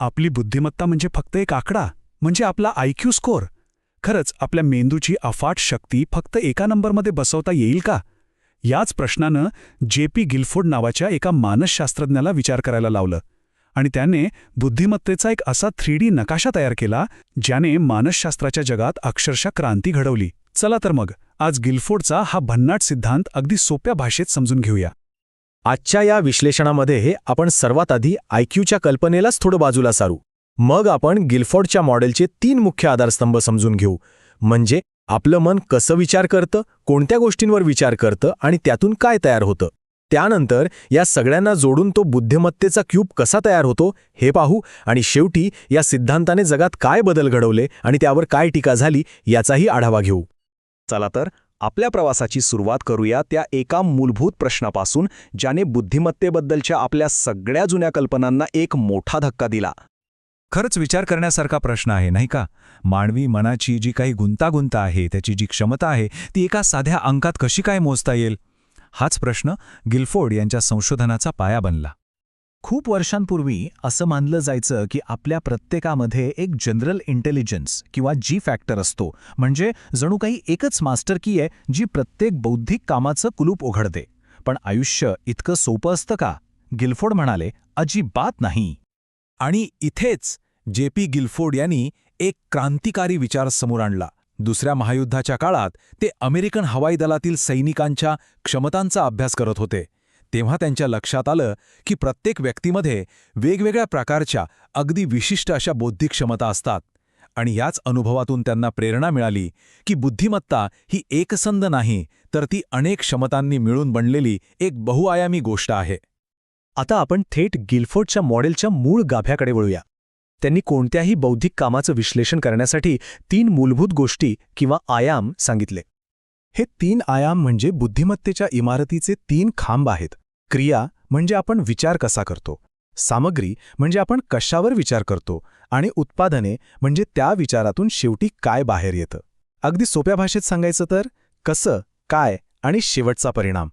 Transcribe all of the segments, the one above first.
आपली बुद्धिमत्ता म्हणजे फक्त एक आकडा म्हणजे आपला आयक्यू स्कोअर खरंच आपल्या मेंदूची अफाट शक्ती फक्त एका नंबरमध्ये बसवता येईल का? याच प्रश्नानं जे पी गिल्फोर्ड नावाच्या एका मानसशास्त्रज्ञाला विचार करायला लावलं. आणि त्याने बुद्धिमत्तेचा एक असा थ्री डी नकाशा तयार केला ज्याने मानसशास्त्राच्या जगात अक्षरशः क्रांती घडवली. चला तर मग आज गिल्फोर्डचा हा भन्नाट सिद्धांत अगदी सोप्या भाषेत समजून घेऊया. आजच्या या विश्लेषणामध्ये आपण सर्वात आधी आयक्यूच्या कल्पनेलाच थोडं बाजूला सारू. मग आपण गिल्फोर्डच्या मॉडेलचे तीन मुख्य आधारस्तंभ समजून घेऊ. म्हणजे आपलं मन कसं विचार करतं कोणत्या गोष्टींवर विचार करतं आणि त्यातून काय तयार होतं. त्यानंतर या सगळ्यांना जोडून तो बुद्धिमत्तेचा क्यूब कसा तयार होतो हे पाहू आणि शेवटी या सिद्धांताने जगात काय बदल घडवले आणि त्यावर काय टीका झाली याचाही आढावा घेऊ. चला तर आपल्या प्रवासाची सुरुवात करूया त्या एका मूलभूत प्रश्नापासून ज्याने बुद्धिमत्तेबद्दलच्या आपल्या सगळ्या जुन्या कल्पनांना एक मोठा धक्का दिला. खरंच विचार करण्यासारखा प्रश्न आहे नाही का? मानवी मनाची जी काही गुंतागुंत आहे त्याची जी क्षमता आहे ती एका साध्या अंकात कशी काय मोजता येईल? हाच प्रश्न गिल्फोर्ड यांच्या संशोधनाचा पाया बनला. खूप वर्षांपूर्वी असं मानलं जायचं की आपल्या प्रत्येकामध्ये एक जनरल इंटेलिजन्स किंवा जी फॅक्टर असतो. म्हणजे जणू काही एकच मास्टर की आहे जी प्रत्येक बौद्धिक कामाचं कुलूप उघडते. पण आयुष्य इतकं सोपं असतं का? गिल्फोर्ड म्हणाले अजिबात नाही. आणि इथेच जे पी गिल्फोर्ड यांनी एक क्रांतिकारी विचार समोर आणला. दुसऱ्या महायुद्धाच्या काळात ते अमेरिकन हवाई दलातील सैनिकांच्या क्षमतांचा अभ्यास करत होते. तेव्हा त्यांच्या लक्षात आलं की प्रत्येक व्यक्तीमध्ये वेगवेगळ्या प्रकारच्या अगदी विशिष्ट अशा बौद्धिक क्षमता असतात. आणि याच अनुभवातून त्यांना प्रेरणा मिळाली की बुद्धिमत्ता ही एकसंध नाही तर ती अनेक क्षमतांनी मिळून बनलेली एक बहुआयामी गोष्ट आहे. आता आपण थेट गिल्फोर्डच्या मॉडेलच्या मूळ गाभ्याकडे वळूया. त्यांनी कोणत्याही बौद्धिक कामाचं विश्लेषण करण्यासाठी तीन मूलभूत गोष्टी किंवा आयाम सांगितले. हे तीन आयाम म्हणजे बुद्धिमत्तेच्या इमारतीचे तीन खांब आहेत. क्रिया म्हणजे आपण विचार कसा करतो? सामग्री म्हणजे आपण कशावर विचार करतो? आणि उत्पादने म्हणजे त्या विचारातून शेवटी काय बाहेर येतं? अगदी सोप्या भाषेत सांगायचं तर कसं काय आणि शेवटचा परिणाम.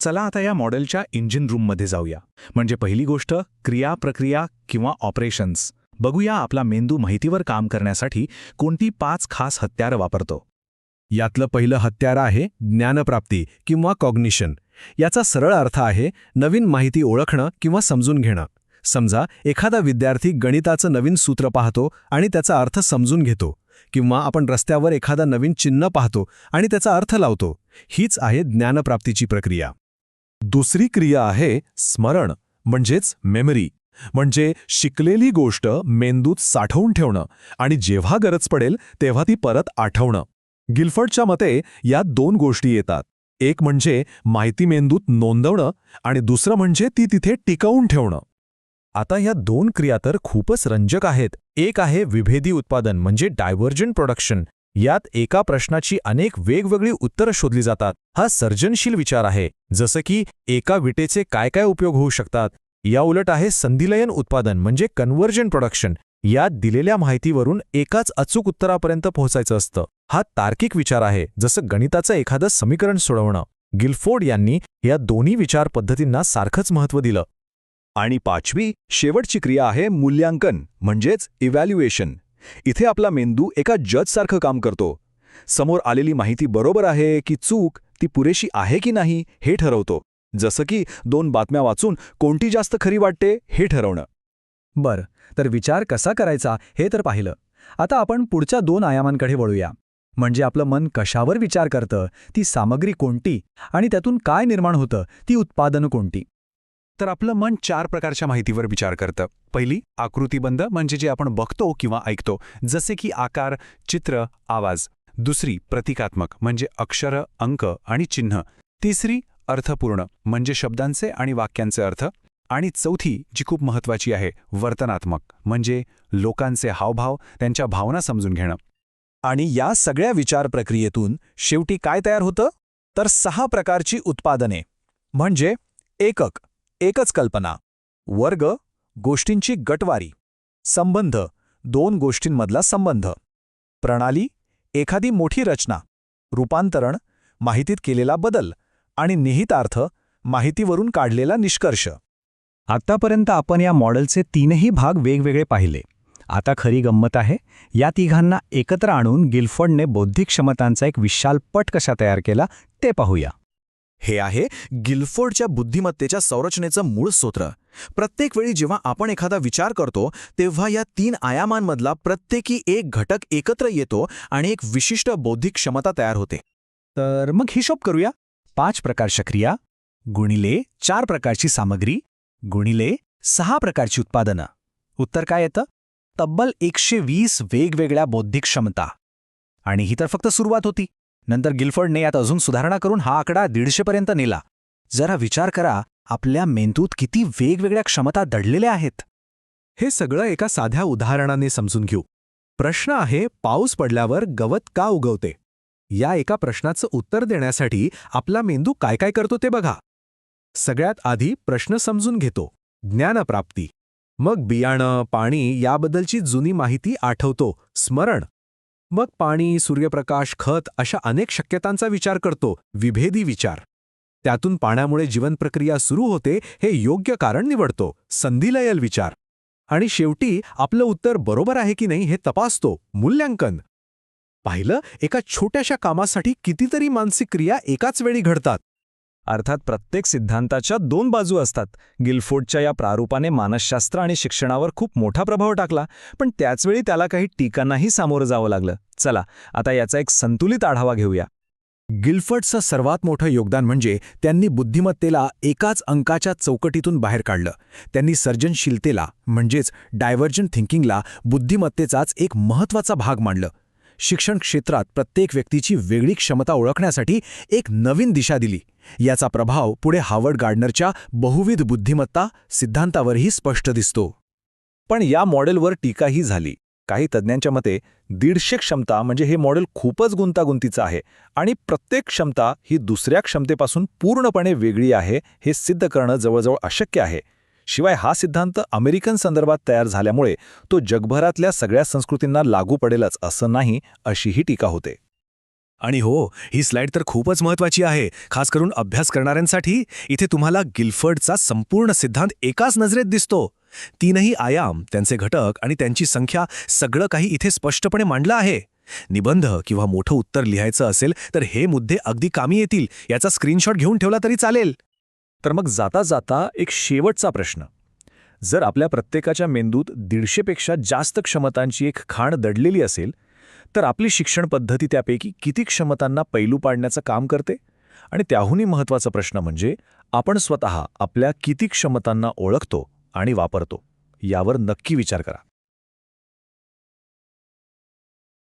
चला आता या मॉडेलच्या इंजिन रूममध्ये जाऊया. म्हणजे पहिली गोष्ट क्रिया प्रक्रिया किंवा ऑपरेशन्स. बघूया आपला मेंदू माहितीवर काम करण्यासाठी कोणती पाच खास हत्यारं वापरतो. यातलं पहिलं हत्यार आहे ज्ञानप्राप्ती किंवा कॉग्निशन. याचा सरळ अर्थ आहे नवीन माहिती ओळखणं किंवा समजून घेणं. समजा एखादा विद्यार्थी गणिताचं नवीन सूत्र पाहतो आणि त्याचा अर्थ समजून घेतो किंवा आपण रस्त्यावर एखादा नवीन चिन्ह पाहतो आणि त्याचा अर्थ लावतो. हीच आहे ज्ञानप्राप्तीची प्रक्रिया. दुसरी क्रिया आहे स्मरण म्हणजेच मेमरी. म्हणजे शिकलेली गोष्ट मेंदूत साठवून ठेवणं आणि जेव्हा गरज पडेल तेव्हा ती परत आठवणं. गिल्फर्डच्या मते यात दोन गोष्टी येतात. एक म्हणजे माहिती मेंदूत नोंदवणं आणि दुसरं म्हणजे ती तिथे टिकवून ठेवणं. आता या दोन क्रिया तर खूपच रंजक आहेत. एक आहे विभेदी उत्पादन म्हणजे डायव्हर्जंट प्रोडक्शन. यात एका प्रश्नाची अनेक वेगवेगळी उत्तरं शोधली जातात. हा सर्जनशील विचार आहे जसं की एका विटेचे काय काय उपयोग होऊ शकतात. या उलट आहे संधिलयन उत्पादन म्हणजे कन्व्हर्जन प्रोडक्शन. यात दिलेल्या माहितीवरून एकाच अचूक उत्तरापर्यंत पोहोचायचं असतं. हा तार्किक विचार आहे जसं गणिताचं एखादं समीकरण सोडवणं. गिल्फोर्ड यांनी या दोन्ही विचार पद्धतींना सारखंच महत्त्व दिलं. आणि पाचवी शेवटची क्रिया आहे मूल्यांकन म्हणजेच इव्हॅल्युएशन इथे आपला मेंदू एका जजसारखं काम करतो. समोर आलेली माहिती बरोबर आहे की चूक ती पुरेशी आहे की नाही हे ठरवतो. जसं की दोन बातम्या वाचून कोणती जास्त खरी वाटते हे ठरवणं. बरं तर विचार कसा करायचा हे तर पाहिलं. आता आपण पुढच्या दोन आयामांकडे वळूया. म्हणजे आपलं मन कशावर विचार करतं ती सामग्री कोणती आणि त्यातून काय निर्माण होतं ती उत्पादनं कोणती? तर आपलं मन चार प्रकारच्या माहितीवर विचार करतं. पहिली आकृतीबंध म्हणजे जे आपण बघतो किंवा ऐकतो जसे की आकार चित्र आवाज. दुसरी प्रतिकात्मक म्हणजे अक्षर अंक आणि चिन्ह. तिसरी अर्थपूर्ण म्हणजे शब्दांचे आणि वाक्यांचे अर्थ. आणि चौथी जी खूप महत्वाची आहे वर्तनात्मक म्हणजे लोकांचे हावभाव त्यांच्या भावना समजून घेणं. आणि या सगळ्या विचार प्रक्रियेतून शेवटी काय तयार होतं? तर सहा प्रकारची उत्पादने म्हणजे एकक एकच कल्पना वर्ग गोष्टींची गटवारी संबंध दोन गोष्टींमधला संबंध प्रणाली एखादी मोठी रचना रूपांतरण माहितीत केलेला बदल आणि निहितार्थ माहितीवरून काढलेला निष्कर्ष. आतापर्यंत आपण या मॉडेलचे तीनही भाग वेगवेगळे पाहिले. आता खरी गंमत आहे या तिघांना एकत्र आणून गिल्फोर्डने बौद्धिक क्षमतांचा एक विशाल पट कसा तयार केला ते पाहूया. हे आहे गिल्फोर्डच्या बुद्धिमत्तेच्या संरचनेचं मूळ सूत्र. प्रत्येक वेळी जेव्हा आपण एखादा विचार करतो तेव्हा या तीन आयामांमधला प्रत्येकी एक घटक एकत्र येतो आणि एक विशिष्ट बौद्धिक क्षमता तयार होते. तर मग हिशोब करूया. पाच प्रकारच्या क्रिया गुणिले चार प्रकारची सामग्री गुणिले सहा प्रकारची उत्पादनं. उत्तर काय येतं? तब्बल एकशे वीस वेगवेगळ्या बौद्धिक क्षमता. आणि ही तर फक्त सुरुवात होती. नंतर गिल्फर्डने यात अजून सुधारणा करून हा आकडा दीडशेपर्यंत नेला. जरा विचार करा आपल्या मेंदूत किती वेगवेगळ्या क्षमता दडलेल्या आहेत? हे सगळं एका साध्या उदाहरणाने समजून घेऊ. प्रश्न आहे पाऊस पडल्यावर गवत का उगवते? या एका प्रश्नाचं उत्तर देण्यासाठी आपला मेंदू काय काय करतो ते बघा. सगळ्यात आधी प्रश्न समजून घेतो. ज्ञानप्राप्ती. मग बियाणं पाणी याबद्दलची जुनी माहिती आठवतो. स्मरण. मग पाणी सूर्यप्रकाश खत अशा अनेक शक्यतांचा विचार करतो. विभेदी विचार. त्यातून पाण्यामुळे जीवनप्रक्रिया सुरू होते हे योग्य कारण निवडतो. संधिलयल विचार. आणि शेवटी आपलं उत्तर बरोबर आहे की नाही हे तपासतो. मूल्यांकन. पाहिलं? एका छोट्याशा कामासाठी कितीतरी मानसिक क्रिया एकाच वेळी घडतात. अर्थात प्रत्येक सिद्धांताच्या दोन बाजू असतात. गिलफोर्डच्या या प्रारूपाने मानसशास्त्र आणि शिक्षणावर खूप मोठा प्रभाव टाकला पण त्याचवेळी त्याला काही टीकांनाही सामोरं जावं लागलं. चला आता याचा एक संतुलित आढावा घेऊया. गिल्फर्डचं सर्वात मोठं योगदान म्हणजे त्यांनी बुद्धिमत्तेला एकाच अंकाच्या चौकटीतून बाहेर काढलं. त्यांनी सर्जनशीलतेला म्हणजेच डायव्हर्जन थिंकिंगला बुद्धिमत्तेचाच एक महत्त्वाचा भाग मांडलं शिक्षण क्षेत्रात प्रत्येक व्यक्तीची वेगळी क्षमता ओळखण्यासाठी एक नवीन दिशा दिली. याचा प्रभाव पुढे हावर्ड गार्डनरच्या बहुविध बुद्धिमत्ता सिद्धांतावरही स्पष्ट दिसतो. पण या मॉडेलवर टीकाही झाली. काही तज्ज्ञांच्या मते दीडशे क्षमता म्हणजे हे मॉडेल खूपच गुंतागुंतीचं आहे आणि प्रत्येक क्षमता ही दुसऱ्या क्षमतेपासून पूर्णपणे वेगळी आहे हे सिद्ध करणं जवळजवळ अशक्य आहे. शिवाय हा सिद्धांत अमेरिकन संदर्भात तयार झाल्यामुळे तो जगभरातल्या सगळ्या संस्कृतींना लागू पडेलच असं नाही अशीही टीका होते. आणि हो ही स्लाइड तर खूपच महत्वाची आहे खास करून अभ्यास करणाऱ्यांसाठी. इथे तुम्हाला गिल्फर्डचा संपूर्ण सिद्धांत एकाच नजरेत दिसतो. तीनही आयाम त्यांचे घटक आणि त्यांची संख्या सगळं काही इथे स्पष्टपणे मांडलं आहे. निबंध किंवा मोठं उत्तर लिहायचं असेल तर हे मुद्दे अगदी कामी येतील याचा स्क्रीनशॉट घेऊन ठेवला तरी चालेल. तर मग जाता जाता एक शेवटचा प्रश्न. जर आपल्या प्रत्येकाच्या मेंदूत दीडशेपेक्षा जास्त क्षमतांची एक खाण दडलेली असेल तर आपली शिक्षण पद्धती त्यापैकी किती क्षमतांना पैलू पाडण्याचं काम करते? आणि त्याहूनही महत्त्वाचा प्रश्न म्हणजे आपण स्वतः आपल्या किती क्षमतांना ओळखतो आणि वापरतो? यावर नक्की विचार करा.